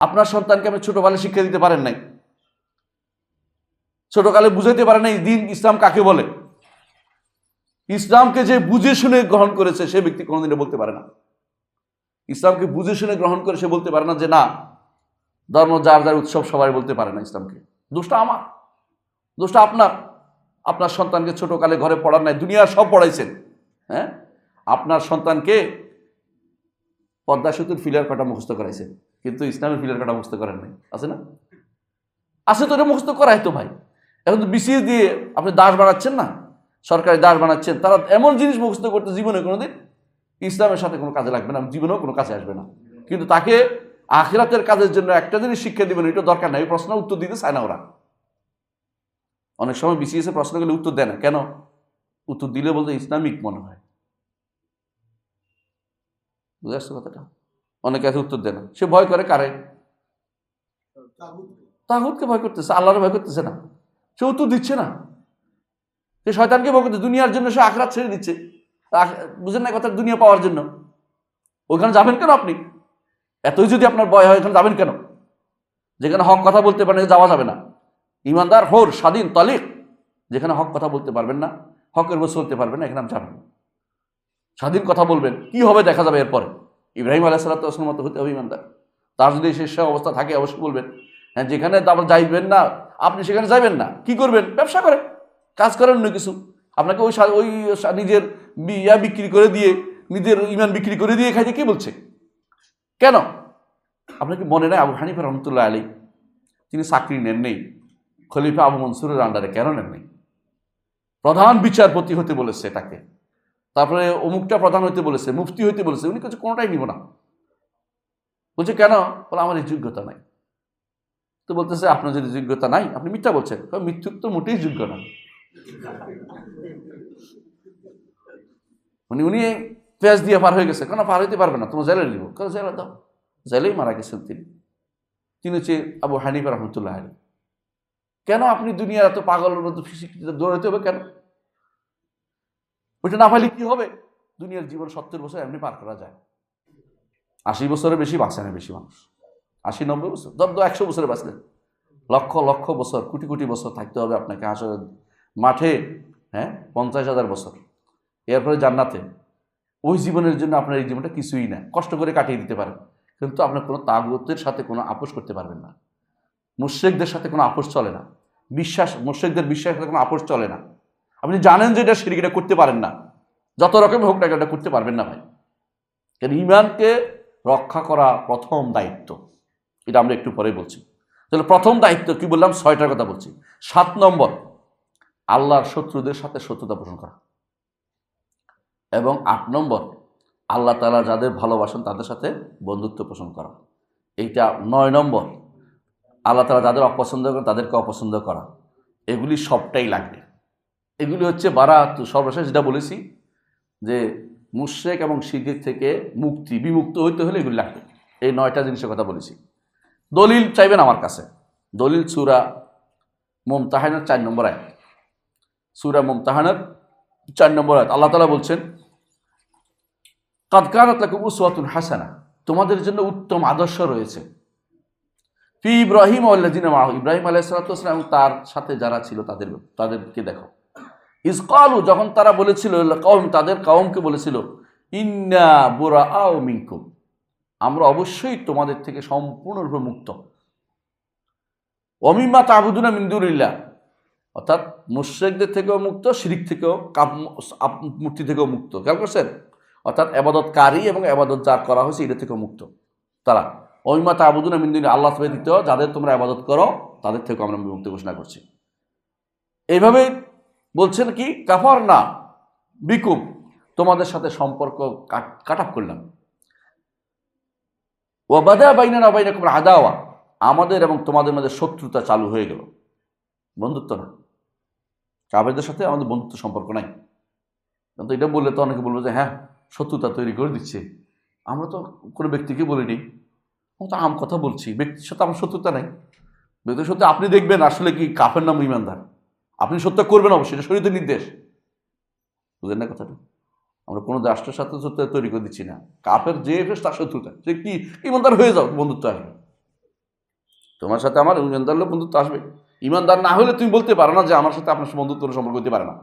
আপনার সন্তানকে আপনি ছোটকালে শিক্ষা দিতে পারেন নাই। ছোটকালে বুঝাইতে পারেন নাই দিন ইসলাম কাকে বলে। ইসলামকে যে বুঝে শুনে গ্রহণ করেছে, সে ব্যক্তি কোনোদিনও বলতে পারে না। ইসলামকে বুঝে শুনে গ্রহণ করে সে বলতে পারে না যে, না, ধর্ম যার যার উৎসব সবাই বলতে পারে না ইসলামকে। দোষটা আমার। দোষটা আপনার। আপনার সন্তানকে ছোটকালে ঘরে পড়ার নাই দুনিয়ার সব পড়াইছেন। হ্যাঁ? আপনার সন্তানকে পদ্মা সেতুর ফিলার কাটা মুখস্থ করাইছেন। কিন্তু ইসলামের ফিলার কাটা মুখস্থ করেন নাই। আছে না? আছে তো এটা মুখস্থ করাই তো ভাই। এখন তো বিসিএস দিয়ে আপনি দাস বানাচ্ছেন না? সরকারি দাস বানাচ্ছেন, তারা এমন জিনিস মুখস্থ করতে জীবনে কোনোদিন ইসলামের সাথে কোনো কাজে লাগবে না, জীবনেও কোনো কাজে আসবে না। কিন্তু তাকে আখিরাতের কাজের জন্য একটা জিনিস শিক্ষা দিবেন, এটা দরকার নাই। প্রশ্ন উত্তর দিতে চায় না ওরা। অনেক সময় বিসিএস এর প্রশ্নগুলো উত্তর দেয় না। কেন? উত্তর দিলে বলতে ইসলামিক মনে হয়। বুঝে আসছে কথাটা? অনেকে আছে উত্তর দেয় না। সে ভয় করে কারে? তাহুদকে ভয় করতেছে, আল্লাহরে ভয় করতেছে না। সে উত্তর দিচ্ছে না। সে শয়তানকে ভয় করতেছে, দুনিয়ার জন্য সে আখরাত ছেড়ে দিচ্ছে। বুঝেন না কথা দুনিয়া পাওয়ার জন্য। ওইখানে যাবেন কেন আপনি? এতই যদি আপনার ভয় হয় ওখানে যাবেন কেন? যেখানে হক কথা বলতে পারেন, যাওয়া যাবে না। ইমানদার, হোর, স্বাধীন, তালিক। যেখানে হক কথা বলতে পারবেন না, হকের বসে চলতে পারবেন না, এখানে আপনি যাবেন। স্বাধীন কথা বলবেন, কি হবে দেখা যাবে এরপরে। ইব্রাহিম আলাহ সাল্লাহ মতো হতে হবে ইমানদার। তার যদি শেষ অবস্থা থাকে, অবশ্যই বলবেন হ্যাঁ যেখানে তারপর যাইবেন না, আপনি সেখানে যাবেন না, কি করবেন? ব্যবসা করেন, কাজ করেন অন্য কিছু। আপনাকে ওই ওই নিজের ইয়া বিক্রি করে দিয়ে, নিজের ইমান বিক্রি করে দিয়ে খাইতে কে বলছে? কেন? আপনার কি মনে নেই আবু হানিফা রহমতুল্লাহ আলী তিনি চাকরি নেন নেই, খলিফা আবু মনসুরের আন্ডারে কেন নেন নেই? প্রধান বিচারপতি হতে বলেছে তাকে। তারপরে অমুকটা প্রধান হইতে বলেছে, মুফতি হইতে বলেছে, উনি কিছু কোনোটাই নিব না। বলছে, কেন? বলে, আমার এই যোগ্যতা নাই। তো বলতেছে, আপনার যদি যোগ্যতা নাই, আপনি মিথ্যা বলছেন। মৃত্যুর তো মোটেই যোগ্য না। উনি উনি পেঁয়াজ দিয়ে পার হয়ে গেছে। কেন? পার হইতে পারবে না, তোমার জেলে নিব। কেন জেলে দাও। জেলেই মারা গেছেন তিনি। তিনি হচ্ছে আবু হানিফা রহমতুল্লাহ কেন আপনি দুনিয়ার এত পাগলের মতো দৌড়াতে হবে কেন? ওইটা না পাইলে কি হবে? দুনিয়ার জীবন সত্তর বছর এমনি পার করা যায়। আশি বছরের বেশি বাঁচে না বেশি মানুষ। আশি, নব্বই বছর দর একশো বছরে বাঁচলেন লক্ষ লক্ষ বছর, কোটি কোটি বছর থাকতে হবে আপনাকে আসলে। মাঠে হ্যাঁ পঞ্চাশ হাজার বছর। এরপরে জান্নাতে। ওই জীবনের জন্য আপনার এই জীবনটা কিছুই না। কষ্ট করে কাটিয়ে দিতে পারেন। কিন্তু আপনার কোনো তাগুতের সাথে কোনো আপোষ করতে পারবেন না। মুশ্রেকদের সাথে কোনো আপোষ চলে না। বিশ্বাস, মুশ্রেকদের বিশ্বাসের সাথে কোনো আপোষ চলে না। আপনি জানেন যে এটা সিরিক এটা করতে পারেন না। যত রকম হোক না এটা করতে পারবেন না ভাই। কারণ ইমানকে রক্ষা করা প্রথম দায়িত্ব। এটা আমরা একটু পরে বলছি। তাহলে প্রথম দায়িত্ব কি বললাম? ছয়টার কথা বলছি। সাত নম্বর, আল্লাহর শত্রুদের সাথে শত্রুতা পোষণ করা। এবং আট নম্বর, আল্লাহ তালা যাদের ভালোবাসেন তাদের সাথে বন্ধুত্ব পোষণ করা। এইটা নয় নম্বর, আল্লাহ তালা যাদের অপছন্দ করেন তাদেরকে অপছন্দ করা। এগুলি সবটাই লাগবে। এগুলি হচ্ছে বারাত, সর্বশেষ যেটা বলেছি, যে মুশ্রেক এবং শিরকের থেকে মুক্তি, বিমুক্ত হইতে হলে এগুলি লাগবে। এই নয়টা জিনিসের কথা বলেছি। দলিল চাইবেন আমার কাছে। দলিল সুরা মুমতাহানের চার নম্বর আয়াত। সুরা মুমতাহানের চার নম্বর আয়াত। আল্লাহ তালা বলছেন কাদকারাত লাকুম উসওয়াতুন হাসানা তোমাদের জন্য উত্তম আদর্শ রয়েছে। ফি ইব্রাহিম আল্লাদিন মাহ ইব্রাহিম আলাইসালাম এবং তার সাথে যারা ছিল তাদের, তাদেরকে দেখো। ইসকালু যখন তারা বলেছিল কৌম তাদের কওমকে বলেছিল? ইন্না বুরা আও মিঙ্কুম আমরা অবশ্যই তোমাদের থেকে সম্পূর্ণরূপে মুক্ত। অমিমা তাবুদুনা মিন্দুরিল্লা অর্থাৎ মুশ্রেকদের থেকেও মুক্ত, শিরিক থেকেও কাপ- মূর্তি থেকেও মুক্ত। খেয়াল করছেন? অর্থাৎ আবাদতকারী এবং আবাদত যা করা হয়েছে, এটা থেকেও মুক্ত। তারা অমিমা তাবুদুনা মিন্দুরি আল্লাহ ব্যতীত যাদের তোমরা আবাদত করো, তাদের থেকেও আমরা মুক্তি ঘোষণা করছি। এইভাবে বলছেন কি, কাফার না, বিকুম, তোমাদের সাথে সম্পর্ক কাট আপ করলাম। ও বাদা বাইনা না বাইনা কুমার আদাওয়া, আমাদের এবং তোমাদের মধ্যে শত্রুতা চালু হয়ে গেল। বন্ধুত্ব না। কাবেরদের সাথে আমাদের বন্ধুত্ব সম্পর্ক নাই। কিন্তু এটা বললে তো অনেকে বলবে যে হ্যাঁ শত্রুতা তৈরি করে দিচ্ছে। আমরা তো কোনো ব্যক্তিকে বলিনি। তো আম কথা বলছি, ব্যক্তির সাথে আমার শত্রুতা নাই। ব্যক্তির সাথে আপনি দেখবেন আসলে কি কাফের নাম ইমানদার আপনি সত্য করবেন অবশ্যই, এটা শরীরের নির্দেশ। বুঝলেন না কথাটা? আমরা কোনো রাষ্ট্রের সাথে সত্য তৈরি করে দিচ্ছি না। কাপের যে এফেস তার শত্রুতা। সে কি ইমানদার হয়ে যাও, বন্ধুত্ব আসবে। তোমার সাথে আমার ইমানদার লোক বন্ধুত্ব আসবে। ইমানদার না হলে তুমি বলতে পারো না যে আমার সাথে আপনার বন্ধুত্ব সম্পর্ক হতে পারে না।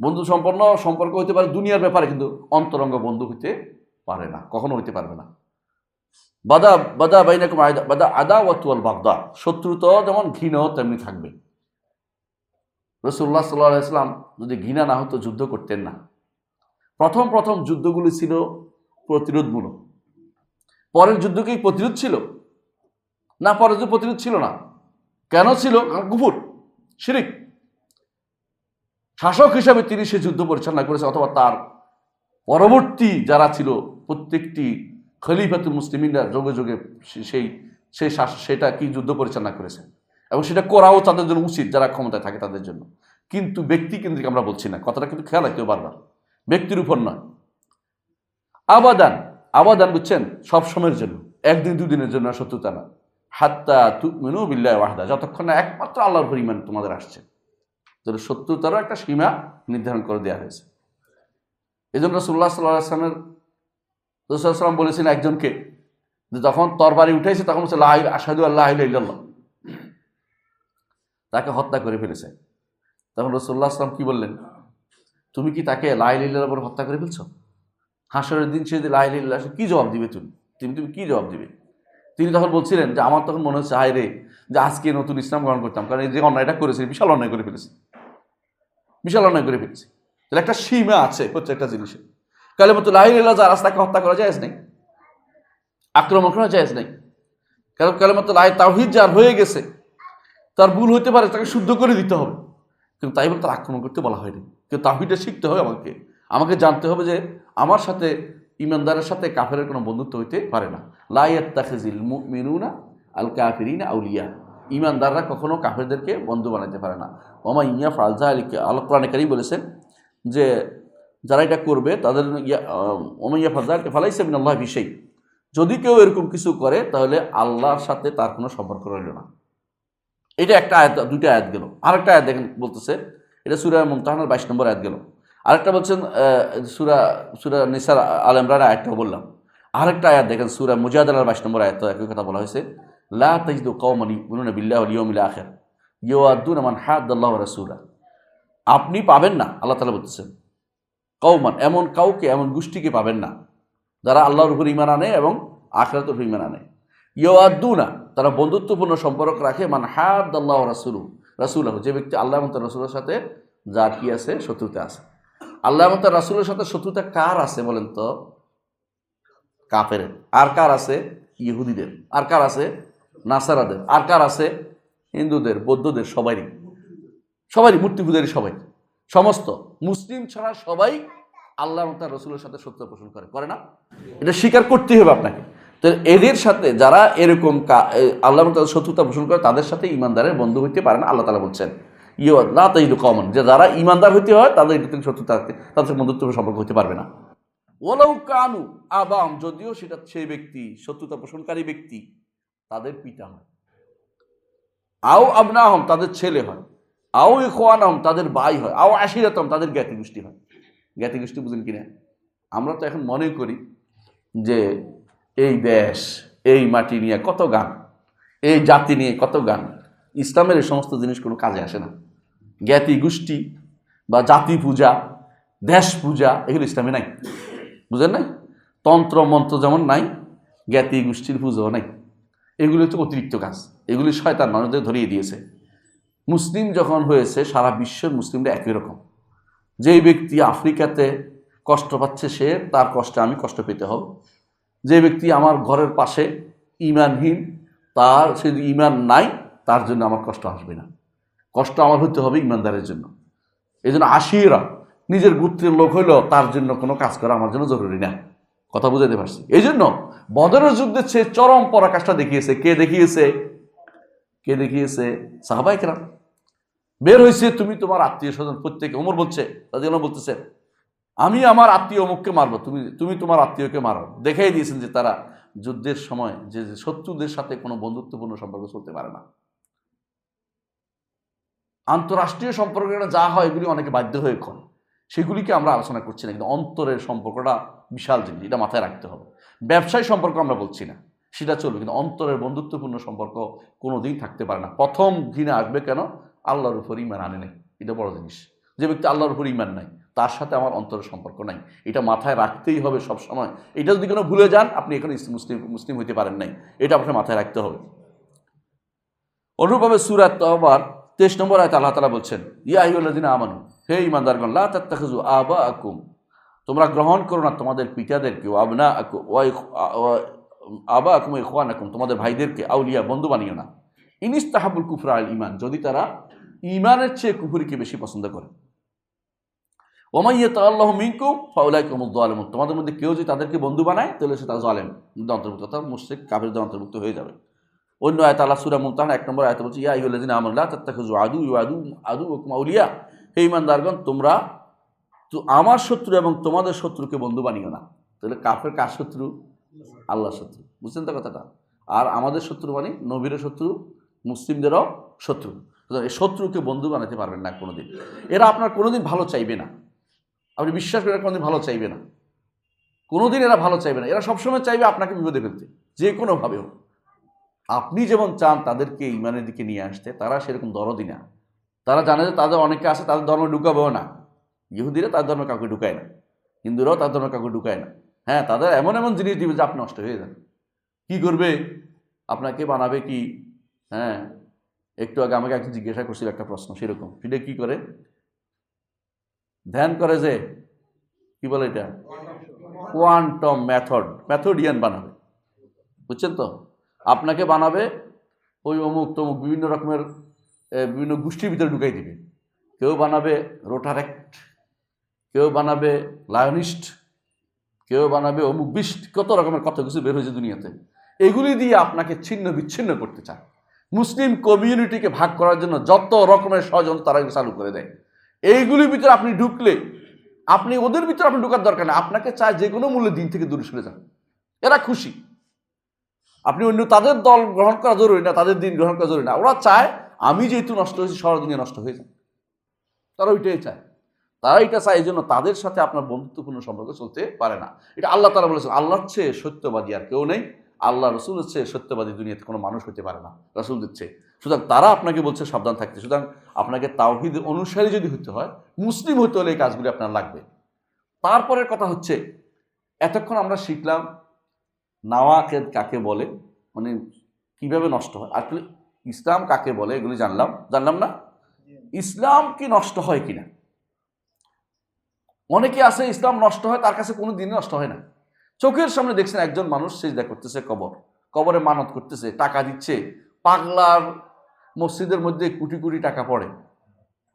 বন্ধু সম্পন্ন সম্পর্ক হতে পারে দুনিয়ার ব্যাপারে, কিন্তু অন্তরঙ্গ বন্ধু হতে পারে না। কখনো হইতে পারবে না। বাদা বাদা বাইনাকুম আয়দা বাদা আদা ওয়াতুয়াল বাগদা। শত্রুতা যেমন ঘৃণ, তেমনি থাকবে। রসুল্লাহ সাল্লাহ ইসলাম যদি ঘৃণা না হতো, যুদ্ধ করতেন না। প্রথম প্রথম যুদ্ধগুলি ছিল প্রতিরোধমূলক। পরের যুদ্ধ কি প্রতিরোধ ছিল? না, পরের যুদ্ধ প্রতিরোধ ছিল না। কেন ছিল? কুফুর, শিরিক। শাসক হিসাবে তিনি সে যুদ্ধ পরিচালনা করেছে অথবা তার পরবর্তী যারা ছিল, প্রত্যেকটি খলিফাতুল মুসলিমিনরা যোগে যোগে সেই সেই সেটা কি যুদ্ধ পরিচালনা করেছে? এবং সেটা করাও তাদের জন্য উচিত যারা ক্ষমতায় থাকে তাদের জন্য। কিন্তু ব্যক্তি কেন্দ্রিক আমরা বলছি না, কথাটা কিন্তু খেয়াল রাখতে বারবার। ব্যক্তির উপর নয়। আবাদান আবাদান বুঝছেন? সব সময়ের জন্য, একদিন দুদিনের জন্য শত্রুতা না। হাত্তা তুমিনু বিল্লাহ ওয়াহদা, যতক্ষণ না একমাত্র আল্লাহর পরিমাণ তোমাদের আসছে। তাহলে শত্রুতারও একটা সীমা নির্ধারণ করে দেওয়া হয়েছে। এই জন্য রসুল্লাহ সাল্লাহ আসলামের রসুলাম বলেছেন একজনকে যে যখন তরবারি উঠেছে তখন বলছে লাহ আসাদু আল্লাহ তাকে হত্যা করে ফেলেছে। তখন রসুল্লাহ আসলাম কি বললেন? তুমি কি তাকে লাইলিল্লার উপর হত্যা করে ফেলছো? হাসরের দিন সে যে লাইলিল্লাহ সে কি জবাব দিবে তুমি? তুমি তুমি কী জবাব দিবে? তিনি তখন বলছিলেন যে, আমার তখন মনে হচ্ছে, হায় রে, যে আজকে নতুন ইসলাম গ্রহণ করতাম। কারণ এই যে অন্যায়টা করেছে বিশাল অন্যায় করে ফেলেছে। বিশাল অন্যায় করে ফেলেছে। তাহলে একটা সীমা আছে প্রত্যেকটা জিনিসের। কালে মতো লাইলিল্লাহ যার তাকে হত্যা করা যায় নেই। আক্রমণ করা যায় নেই। কারণ কালে মতো লাই তাহিদ যার হয়ে গেছে তার ভুল হতে পারে, তাকে শুদ্ধ করে দিতে হবে। কিন্তু তাই বলে তার আক্রমণ করতে বলা হয়নি। কিন্তু তাহিদটা শিখতে হবে আমাকে। আমাকে জানতে হবে যে আমার সাথে, ইমানদারের সাথে কাফেরের কোনো বন্ধুত্ব হইতে পারে না। লাইয়াত তাখিজিল মিনুনা আল কাফিরিন আউলিয়া। ইমানদাররা কখনো কাফেরদেরকে বন্ধু বানাতে পারে না। ওমা ইয়া ফালজা আলীকে আল কোরআনে কারিম বলেছেন যে যারা এটা করবে, তাদের ওমা ইয়া ফালজা ফালাইসে মিন আল্লাহ যদি কেউ এরকম কিছু করে, তাহলে আল্লাহর সাথে তার কোনো সম্পর্ক রইল না। এটা একটা আয়াত, দুইটা আয়াত গেল। আরেকটা আয়াত দেখেন বলতেছে, এটা সুরা মুমতাহানার বাইশ নম্বর আয়াত গেল। আরেকটা বলছেন সুরা সুরা নিসার আল ইমরান আয়াতটা বললাম। আরেকটা আয়াত দেখেন, সুরা মুজাদালার বাইশ নম্বর আয়াত, একই কথা বলা হয়েছে, লা তাজিদু কওমান ইউমিনুনা বিল্লাহি ওয়াল ইয়াউমিল আখির ইউআদ্দুনা মান হাদ্দাল্লাহু ওয়া রাসূলা আপনি পাবেন না আল্লাহ তাআলা বলতেছেন, কওমান, এমন কাউকে, এমন গোষ্ঠীকে পাবেন না, যারা আল্লাহর উপর ইমান আনে এবং আখরাতের উপর ইমান আনে। ইউআদ্দুনা তারা বন্ধুত্বপূর্ণ সম্পর্ক রাখে, মান হাদ্দাল্লাহু ওয়া রাসূলু রাসূলাহু, যে ব্যক্তি আল্লাহ তার রাসূলের সাথে যার কি আছে, শত্রুতা আছে। আল্লাহ তার রাসূলের সাথে শত্রুতা কার আছে বলেন তো? কাফের আর কার আছে? ইহুদিদের। আর কার আছে? নাসারাদের। আর কার আছে? হিন্দুদের, বৌদ্ধদের সবারই সবারই মূর্তি পূজারই সবাই। সমস্ত মুসলিম ছাড়া সবাই আল্লাহ তার রসুলের সাথে সত্য পোষণ করে। করে না? এটা স্বীকার করতেই হবে আপনাকে। তো এদের সাথে যারা এরকম আল্লাহ তাদের শত্রুতা পোষণ করে, তাদের সাথে ইমানদারের বন্ধু হইতে পারে না, আল্লাহ তালা বলছেন। ইয়ে না তাইদু কমন যে যারা ইমানদার হইতে হয়, তাদের এটা থেকে শত্রুতা তাদের বন্ধুত্ব সম্পর্ক হতে পারবে না। ওলাউ কানু আবাম, যদিও সেটা সেই ব্যক্তি, শত্রুতা পোষণকারী ব্যক্তি, তাদের পিতা হয়। আও আবনাহম, তাদের ছেলে হয়। আও ইখওয়ানহম, তাদের ভাই হয়। আও আশিরাতম তাদের জ্ঞাতি গোষ্ঠী হয়। জ্ঞাতি গোষ্ঠী বুঝেন কিনা? আমরা তো এখন মনে করি যে এই দেশ, এই মাটি নিয়ে কত গান, এই জাতি নিয়ে কত গান। ইসলামের এই সমস্ত জিনিস কোনো কাজে আসে না। জ্ঞাতি গোষ্ঠী বা জাতি পূজা, দেশ পূজা, এগুলো ইসলামে নাই। বুঝেন নাই তন্ত্র, মন্ত্র যেমন নাই, জ্ঞাতি গোষ্ঠীর পুজোও নাই। এগুলো হচ্ছে অতিরিক্ত কাজ। এগুলি শয়তান মানুষদের ধরিয়ে দিয়েছে। মুসলিম যখন হয়েছে, সারা বিশ্বের মুসলিমরা একই রকম। যেই ব্যক্তি আফ্রিকাতে কষ্ট পাচ্ছে সে, তার কষ্টে আমি কষ্ট পেতে হবে। যে ব্যক্তি আমার ঘরের পাশে ইমানহীন, তার সে ইমান নাই, তার জন্য আমার কষ্ট আসবে না। কষ্ট আমার হতে হবে ইমানদারের জন্য। এই জন্য আশিরা, নিজের গুত্রের লোক হইলেও তার জন্য কোনো কাজ করা আমার জন্য জরুরি না। কথা বুঝাতে পারছি। এই জন্য বদরের যুদ্ধের চেয়ে চরম পরাকাশটা দেখিয়েছে, কে দেখিয়েছে? কে দেখিয়েছে? সাহাবাইকরা বের হয়েছে তুমি তোমার আত্মীয় স্বজন প্রত্যেকে। ওমর বলছে তাদের বলতেছে আমি আমার আত্মীয় অমুককে মারবো, তুমি তুমি তোমার আত্মীয়কে মারো। দেখাই দিয়েছেন যে তারা যুদ্ধের সময় যে শত্রুদের সাথে কোনো বন্ধুত্বপূর্ণ সম্পর্ক চলতে পারে না। আন্তরাষ্ট্রীয় সম্পর্কটা যা হয় এগুলি অনেকে বাধ্য হয়ে করে সেগুলিকে আমরা আলোচনা করছি না, কিন্তু অন্তরের সম্পর্কটা বিশাল জিনিস, এটা মাথায় রাখতে হবে। ব্যবসায় সম্পর্ক আমরা বলছি না, সেটা চলবে, কিন্তু অন্তরের বন্ধুত্বপূর্ণ সম্পর্ক কোনো দিন থাকতে পারে না। প্রথম ঘৃণা আসবে কেন? আল্লাহর উপর ইমান আনে নাই, এটা বড় জিনিস। যে ব্যক্তি আল্লাহর উপর ইমান নাই তার সাথে আমার অন্তরের সম্পর্ক নাই। এটা মাথায় রাখতেই হবে সব সময় এটা যদি কোনো ভুলে যান, আপনি এখানে মুসলিম মুসলিম হইতে পারেন নাই। এটা আপনার মাথায় রাখতে হবে। অনুরূপভাবে সুরাত তহবার তেইশ নম্বর আয়তে আল্লাহ তালা বলছেন, ইয়া আহিউল্লাদিন আমানু, হে ইমানদারগণ লা তাত্তাখিজু আবা আকুম তোমরা গ্রহণ করো না তোমাদের পিতাদেরকে আবনা আকু ওয়াই আবা আকুম খোয়ান আকুম তোমাদের ভাইদেরকে, আউলিয়া, বন্ধু বানিও না। ইনিস তাহাবুল কুফরা আল ইমান যদি তারা ইমানের চেয়ে কুফুরিকে বেশি পছন্দ করে ওমাইয়া তাল্লাহ মিঙ্কু ফাউলাই কমুদ্দ আলম তোমাদের মধ্যে কেউ যদি তাদেরকে বন্ধু বানায়, তাহলে সে তার জালেম। অন্তর্ভুক্ত অর্থাৎ মুশ্রিক, কাফেরদের অন্তর্ভুক্ত হয়ে যাবে। অন্য আয়ত আল্লাহ সুরা মুমতাহান এক নম্বর আয়ত বলছে, ইয়া ইহুল্লাদিন আমল্লাহ তাত্তাখুজু আদু ইউ আদু আদু ওকুম আউলিয়া। হে ইমানদারগণ তোমরা তো আমার শত্রু এবং তোমাদের শত্রুকে বন্ধু বানিও না। তাহলে কাফের কার শত্রু? আল্লাহ শত্রু। বুঝছেন তো কথাটা? আর আমাদের শত্রু মানে নবীরের শত্রু, মুসলিমদেরও শত্রু। শত্রুকে বন্ধু বানাতে পারবেন না কোনোদিন। এরা আপনার কোনোদিন ভালো চাইবে না। আপনি বিশ্বাস করে কোনোদিন ভালো চাইবে না। কোনোদিন এরা ভালো চাইবে না। এরা সবসময় চাইবে আপনাকে বিপদে ফেলতে। যে কোনোভাবে হোক। আপনি যেমন চান তাদেরকে ইমানের দিকে নিয়ে আসতে, তারা সেরকম দরদি না। তারা জানে যে তাদের অনেকে আছে, তাদের ধর্ম ঢুকাবেও না। ইহুদিরা তার ধর্ম কাউকে ঢুকায় না। হিন্দুরাও তার ধর্ম কাউকে ঢুকায় না। হ্যাঁ তাদের এমন এমন জিনিস দিবে যে আপনি নষ্ট হয়ে যান। কি করবে? আপনাকে বানাবে কি? হ্যাঁ একটু আগে আমাকে একজন জিজ্ঞাসা করছিল একটা প্রশ্ন, সেরকম। সেটা কি করে? ধ্যান করে যে, কি বলে এটা? কোয়ান্টম মেথড, মেথডিয়ান বানাবে। বুঝছেন তো? আপনাকে বানাবে, ওই অমুক তমুক বিভিন্ন রকমের বিভিন্ন গোষ্ঠীর ভিতরে ঢুকাই দিবে। কেউ বানাবে রোটারেক্ট, কেউ বানাবে লায়নিস্ট, কেউ বানাবে অমুক বিষ্ট, কত রকমের কত কিছু বের হয়েছে দুনিয়াতে। এগুলি দিয়ে আপনাকে ছিন্ন বিচ্ছিন্ন করতে চায়। মুসলিম কমিউনিটিকে ভাগ করার জন্য যত রকমের ষড়যন্ত্র তারা চালু করে দেয়। এইগুলির ভিতরে আপনি ঢুকলে, আপনি, ওদের ভিতরে আপনি ঢুকার দরকার নেই। আপনাকে চায় যে কোনো মূল্যে দিন থেকে দূরে সরে যান। এরা খুশি। আপনি অন্য তাদের দল গ্রহণ করা জরুরি না, তাদের দিন গ্রহণ করা জরুরি না। ওরা চায়, আমি যেহেতু নষ্ট হয়েছি, সারা দুনিয়া নষ্ট হয়ে যায় তারা ওইটাই চায়। তারা এটা চায় এই জন্য তাদের সাথে আপনার বন্ধুত্বপূর্ণ সম্পর্ক চলতে পারে না। এটা আল্লাহ তারা বলেছেন, আল্লাহর চেয়ে সত্যবাদী আর কেউ নেই। আল্লাহ রসুলের চেয়ে সত্যবাদী দুনিয়াতে কোনো মানুষ হতে পারে না। রসুল চেয়ে। সুতরাং তারা আপনাকে বলছে সাবধান থাকতে। সুতরাং আপনাকে তাওহিদ অনুসারী যদি হতে হয়, মুসলিম হতে হলে এই কাজগুলি আপনার লাগবে। তারপরের কথা হচ্ছে, এতক্ষণ আমরা শিখলাম নাওয়াকেদ কাকে বলে মানে কীভাবে নষ্ট হয়। আসলে ইসলাম কাকে বলে এগুলি জানলাম। জানলাম না? ইসলাম কি নষ্ট হয় কিনা? অনেকে আছে, ইসলাম নষ্ট হয়, তার কাছে কোনো দিনই নষ্ট হয় না। চোখের সামনে দেখছেন একজন মানুষ, সেজদা করতেছে, কবর। কবরে মানত করতেছে, টাকা দিচ্ছে, পাগলার মসজিদের মধ্যে কোটি কোটি টাকা পড়ে।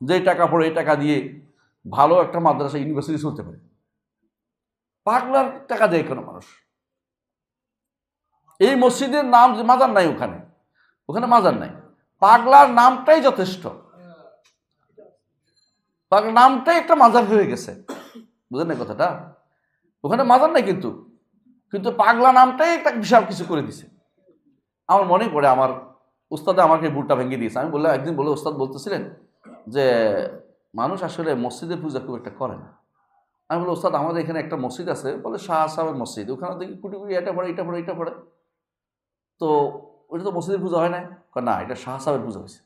যে টাকা পড়ে, এই টাকা দিয়ে ভালো একটা মাদ্রাসা ইউনিভার্সিটি চলতে পারে। পাগলার টাকা দেয় কোনো মানুষ? এই মসজিদের নাম মাজার নাই ওখানে ওখানে মাজার নাই। পাগলার নামটাই যথেষ্ট। পাগলার নামটাই একটা মাজার হয়ে গেছে। বুঝলেন না কথাটা? ওখানে মাজার নাই কিন্তু। কিন্তু পাগলা নামটাই একটা বিশাল কিছু করে দিছে। আমার মনে পড়ে, আমার উস্তাদে আমাকে বুটটা ভেঙে দিয়েছে। আমি বললাম, একদিন বলে উস্তাদ বলতেছিলেন যে, মানুষ আসলে মসজিদের পূজা খুব একটা করে না। আমি বলি ওস্তাদ আমাদের এখানে একটা মসজিদ আছে, বলে শাহ সাহেবের মসজিদ। ওখানে দেখি কুটি কুটি এটা পড়ে এটা পড়ে এটা পড়ে। তো ওইটা তো মসজিদের পূজা হয় না না, এটা শাহ সাহেবের পূজা হয়েছে।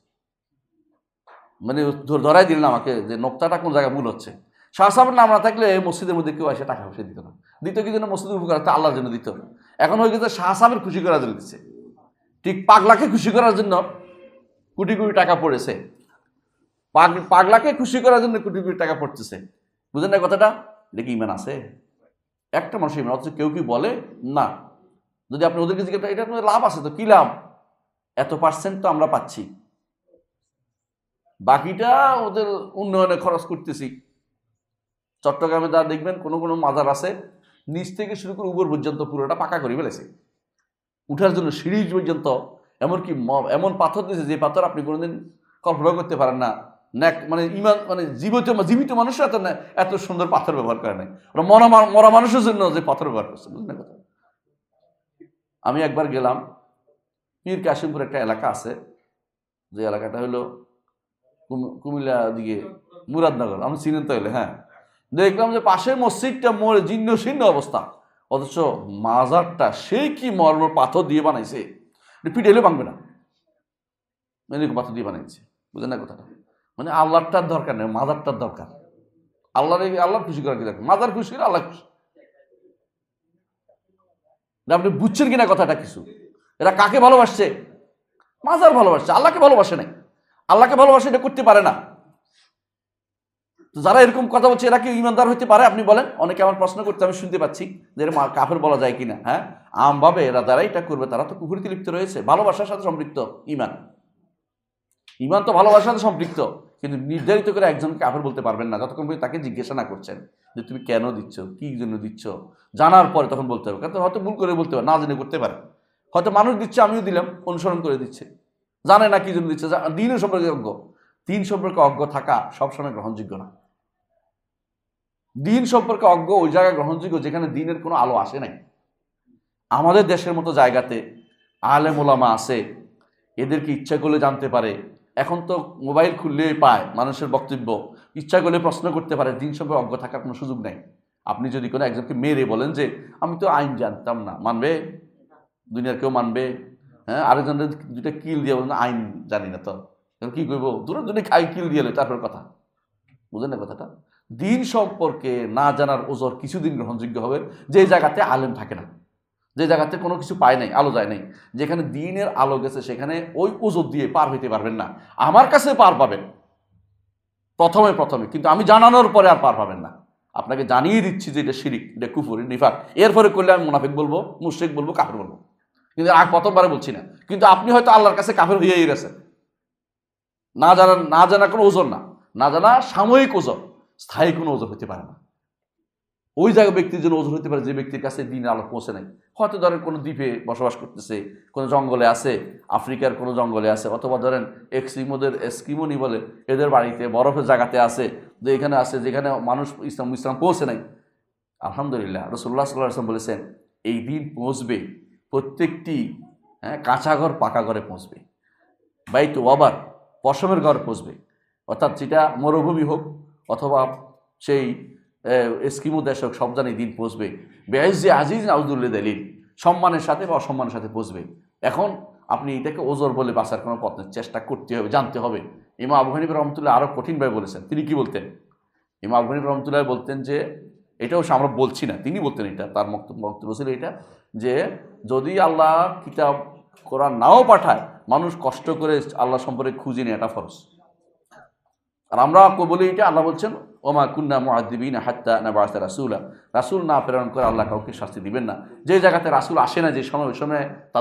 মানে ধরাই দিলেন আমাকে যে, নোক্তাটা কোন জায়গায় ভুল হচ্ছে? শাহ সাহেবের নাম না থাকলে মসজিদের মধ্যে কেউ এসে টাকা পয়সা দিত না। দিত কি জন্য মসজিদের উপকার আল্লাহর জন্য দিত। এখন হয়ে গেছে শাহ সাহেবের খুশি করার জন্য দিচ্ছে। ঠিক পাগলাকে খুশি করার জন্য কোটি কোটি টাকা পড়েছে। পাগ- পাগলাকে খুশি করার জন্য কোটি কোটি টাকা পড়তেছে। বুঝলেন না কথাটা? কি ইমান আছে? একটা মানুষের ইমান, অথচ কেউ কি বলে? না। যদি আপনি ওদেরকে জিজ্ঞেস এটা আপনার লাভ আছে, তো কি লাভ? এত পার্সেন্ট তো আমরা পাচ্ছি। বাকিটা ওদের উন্নয়নে খরচ করতেছি। চট্টগ্রামে যা দেখবেন, কোনো কোনো মাজার আছে, নিচ থেকে শুরু করে উপর পর্যন্ত পুরোটা পাকা করে ফেলেছে। উঠার জন্য সিঁড়ি পর্যন্ত, এমনকি এমন পাথর দিয়েছে যে পাথর আপনি কোনোদিন কল্পনা করতে পারেন না। ন্যাক মানে ইমান মানে জীবিত জীবিত মানুষরা এত এত সুন্দর পাথর ব্যবহার করে নাই। ওরা মরা মরা মানুষের জন্য যে পাথর ব্যবহার করছে, বুঝলেন কথা? আমি একবার গেলাম, পীর কাশিমপুর একটা এলাকা আছে, যে এলাকাটা হলো কুম- কুমিল্লা দিকে, মুরাদনগর আমি চিনেন তো হ্যাঁ। দেখলাম যে পাশের মসজিদটা মরে জীর্ণ শীর্ণ অবস্থা। অথচ মাজারটা সে কি মর্ম পাথর দিয়ে বানাইছে? পিটেলে ভাঙবে না। এরকম পাথর দিয়ে বানাইছে। বুঝলেন না কথাটা? মানে আল্লাহটার দরকার নেই মাজারটার দরকার। আল্লাহর আল্লাহ খুশি করার কি দরকার? মাজার খুশি করে আল্লাহ খুশি? না, আপনি বুঝছেন কিনা কথাটা কিছু? এরা কাকে ভালোবাসছে? মাজার ভালোবাসছে। আল্লাহকে ভালোবাসে নাই। আল্লাহকে ভালোবাসে এটা করতে পারে না। তো যারা এরকম কথা বলছে, এরা কি ইমানদার হতে পারে? আপনি বলেন। অনেকে আমার প্রশ্ন করতে আমি শুনতে পাচ্ছি যে এর কাফের বলা যায় কিনা হ্যাঁ? আমভাবে এরা যারা এটা করবে, তারা তো কুফুরিতে লিপ্ত রয়েছে। ভালোবাসার সাথে সম্পৃক্ত ইমান। ইমান তো ভালোবাসার সাথে সম্পৃক্ত, কিন্তু নির্ধারিত করে একজনকে কাফের বলতে পারবেন না। যতক্ষণ পর্যন্ত তাকে জিজ্ঞাসা না করছেন যে তুমি কেন দিচ্ছ, কি জন্য দিচ্ছ, জানার পরে তখন বলতে হবে। কারণ হয়তো ভুল করে বলতে পারে, না জেনে করতে পারে। হয়তো মানুষ দিচ্ছে, আমিও দিলাম, অনুসরণ করে দিচ্ছে। জানে না কি জন্য দিচ্ছে দিনের সম্পর্কে অজ্ঞ। দিন সম্পর্কে অজ্ঞ থাকা সবসময় গ্রহণযোগ্য না। দিন সম্পর্কে অজ্ঞ ওই জায়গায় গ্রহণযোগ্য যেখানে দিনের কোনো আলো আসে নাই। আমাদের দেশের মতো জায়গাতে আলেম ওলামা আছে, এদেরকে ইচ্ছা করলে জানতে পারে। এখন তো মোবাইল খুললেই পায় মানুষের বক্তব্য, ইচ্ছা করলে প্রশ্ন করতে পারে, দিন সম্পর্কে অজ্ঞ থাকার কোনো সুযোগ নেই। আপনি যদি কোনো একজনকে মেরে বলেন যে, আমি তো আইন জানতাম না। মানবে? দুনিয়ার কেউ মানবে? হ্যাঁ আরেকজনের দুটা কিল দিয়ে বলেন, আইন জানি না তো। কি করব? দূরে দূরে খাই, কিল দিয়ে তারপর কথা। বুঝলেন না কথাটা? দিন সম্পর্কে না জানার ওজোর কিছুদিন গ্রহণযোগ্য হবে। যে জায়গাতে আলেম থাকে না, যে জায়গাতে কোনো কিছু পায় নাই, আলো যায় নাই, যেখানে দিনের আলো গেছে, সেখানে ওই ওজোর দিয়ে পার হইতে পারবেন না। আমার কাছে পার পাবেন। প্রথমে প্রথমে, কিন্তু আমি জানানোর পরে আর পার পাবেন না। আপনাকে জানিয়ে দিচ্ছি যে এটা শিরিক, এটা কুফুরি, নিফাক। এরপরে করলে আমি মুনাফিক বলব, মুশ্রিক বলব, কাফের বলব। কিন্তু আর প্রথমবারে বলছি না। কিন্তু আপনি হয়তো আল্লাহর কাছে কাফের হয়েই গেছেন। না জানা না জানা কোনো ওজন না। না জানা সাময়িক ওজন স্থায়ী কোনো ওজন হতে পারে না। ওই জায়গা ব্যক্তির জন্য ওজন হতে পারে যে ব্যক্তির কাছে দিন আলো পৌঁছে নাই। হয়তো ধরেন কোনো দ্বীপে বসবাস করতেছে, কোনো জঙ্গলে আছে, আফ্রিকার কোনো জঙ্গলে আছে, অথবা ধরেন এক্সিমোদের এস্কিমোনি বলে, এদের বাড়িতে, বরফের জায়গাতে আছে, যে এখানে আছে, যেখানে মানুষ ইসলাম ইসলাম পৌঁছে নাই। আলহামদুলিল্লাহ রসুল্লাহ সাল্লাহ আসলাম বলেছেন, এই দিন পৌঁছবে, প্রত্যেকটি হ্যাঁ কাঁচা ঘর পাকা ঘরে পৌঁছবে। বাইত ওয়াবার পশমের ঘর পৌঁছবে। অর্থাৎ যেটা মরুভূমি হোক অথবা সেই এস্কিমো দেশ হোক সব জানি দিন পৌঁছবে। বেআজি আজিজ আউদুল্লে দলিল, সম্মানের সাথে বা অসম্মানের সাথে পৌঁছবে। এখন আপনি এটাকে ওজোর বলে বাঁচার কোনো পথ নেই। চেষ্টা করতে হবে, জানতে হবে। ইমা আবু হানিফ রহমতুল্লাহ আরও কঠিনভাবে বলেছেন, তিনি কি বলতেন? ইমা আবু হানিফ রহমতুল্লাহ বলতেন যে, এটাও আমরা বলছি না, তিনি বলতেন এটা, তার বক্তব্য ছিল এটা, যে যদি আল্লাহ কিতাব করা নাও পাঠায়, মানুষ কষ্ট করে আল্লাহ সম্পর্কে খুঁজে নেয় এটা ফরজ। আর আমরা বলি এটা, আল্লাহ বলছেন, ওমা কুন্না মুআদ্দিবিন হাত্তা না বাসা রাসুলা। রাসুল না প্রেরণ করে আল্লাহ কাউকে শাস্তি দিবেন না। যে জায়গাতে রাসুল আসে না, যে সময়, ওই সময়